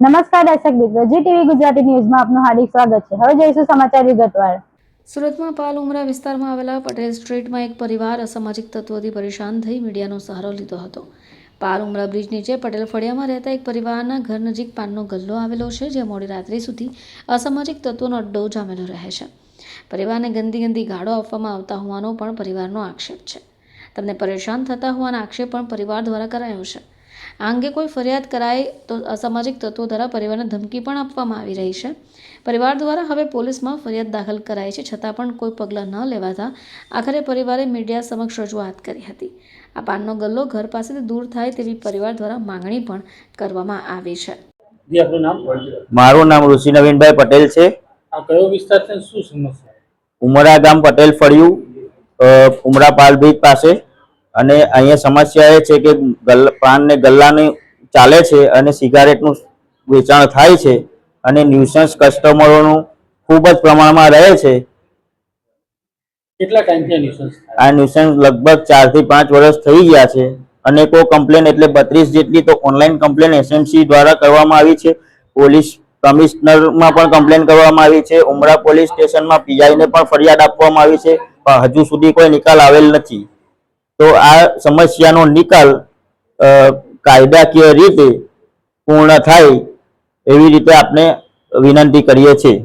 નમસ્કાર દર્શક મિત્રો, જી ટીવી ગુજરાતી ન્યૂઝમાં આપનું હાર્દિક સ્વાગત છે. હવે જોઈશું સમાચાર વિગતવાર. સુરતમાં પાલ ઉમરા વિસ્તારમાં આવેલા પટેલ સ્ટ્રીટમાં એક પરિવાર અસામાજિક તત્વોથી પરેશાન થઈ મીડિયાનો સહારો લીધો હતો. પાલ ઉમરા બ્રિજ નીચે પટેલ ફળિયામાં રહેતા એક પરિવારના ઘર નજીક પાનનો ગલ્લો આવેલો છે જે મોડી રાત્રિ સુધી અસામાજિક તત્વોનો અડ્ડો જામેલો રહે છે. પરિવારને ગંદી ગંદી ગાળો આપવામાં આવતા હોવાનો પણ પરિવારનો આક્ષેપ છે. તમને પરેશાન થતા હોવાના આક્ષેપ પણ પરિવાર દ્વારા કરાયો છે. આ અંગે કોઈ ફરિયાદ કરાય તો અસામાજિક તત્વો દ્વારા પરિવારને ધમકી પણ આપવામાં આવી રહી છે. પરિવાર દ્વારા હવે પોલીસમાં ફરિયાદ દાખલ કરાઈ છે છતાં પણ કોઈ પગલાં ન લેવાતા આખરે પરિવારે મીડિયા સમક્ષ રજૂઆત કરી હતી. આ પાનનો ગલ્લો ઘર પાસેથી દૂર થાય તેવી પરિવાર દ્વારા માંગણી પણ કરવામાં આવી છે. જી આપનું નામ? મારું નામ ઋષિ નવીનભાઈ પટેલ છે. આ કયો વિસ્તાર છે શું સમસ્યા? ઉમરા ગામ પટેલ ફળિયું ઉમરા પાલ પાસે. અને અહીંયા સમસ્યા એ છે કે પાન ને ગલ્લાની ચાલે છે અને સિગારેટનું વેચાણ થાય છે અને ન્યુસન્સ કસ્ટમરોનું ખૂબ જ પ્રમાણમાં રહે છે. કેટલા ટાઈમથી આ ન્યુસન્સ આ ન્યુસન્સ લગભગ ચારથી પાંચ વર્ષ થઈ ગયા છે અને કો કમ્પ્લેન એટલે બત્રીસ જેટલી તો ઓનલાઈન કમ્પ્લેન એસએમસી દ્વારા કરવામાં આવી છે. પોલીસ કમિશનરમાં પણ કમ્પ્લેન કરવામાં આવી છે. ઉમરા પોલીસ સ્ટેશનમાં પીઆઈને પણ ફરિયાદ આપવામાં આવી છે. પણ હજુ સુધી કોઈ નિકાલ આવેલ નથી. તો આ સમસ્યાનો નિકાલ કાયદાકીય રીતે પૂર્ણ થાય એવી રીતે આપણે વિનંતી કરીએ છીએ.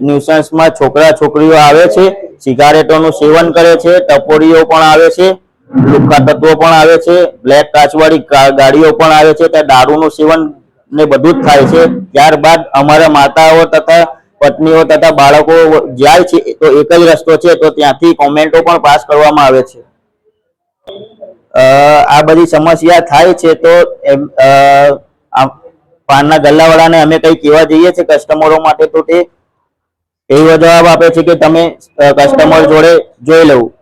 ન્યુસન્સમાં છોકરા છોકરીઓ આવે છે સિગારેટોનું સેવન કરે છે ટપોરીઓ પણ આવે છે લુક્કા તત્વો પણ આવે છે બ્લેક કાચવાળી ગાડીઓ પણ આવે છે ત્યાં દારૂનું સેવન ને બધું જ થાય છે. ત્યારબાદ અમારા માતાઓ તથા પત્નીઓ તથા બાળકો જાય છે તો એક જ રસ્તો છે તો ત્યાંથી કોમેન્ટો પણ પાસ કરવામાં આવે છે. આ બધી સમસ્યા થાય છે તો પાનના ગલ્લાવાળાને અમે કઈ કહેવા જઈએ છીએ કસ્ટમરો માટે તો તે એવો જવાબ આપે છે કે તમે કસ્ટમર જોડે જોઈ લેવું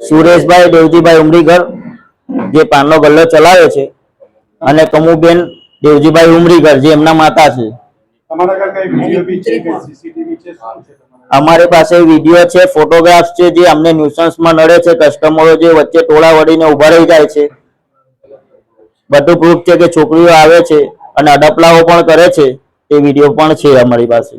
સુરેશભાઈ દેવજીભાઈ ઉમરીગર જે પાનનો ગલ્લો ચલાવે છે અને કમુબેન દેવજીભાઈ ઉમરીગર જે એમના માતા છે. અમારી પાસે વીડિયો છે ફોટોગ્રાફ્સ છે જે અમને ન્યુસન્સમાં નડે છે કસ્ટમરો જે વચ્ચે ટોળા વળીને ઊભા રહી જાય છે. બધું પ્રૂફ છે કે છોકરીઓ આવે છે અને અડપલાઓ પણ કરે છે એ વીડિયો પણ છે અમારી પાસે.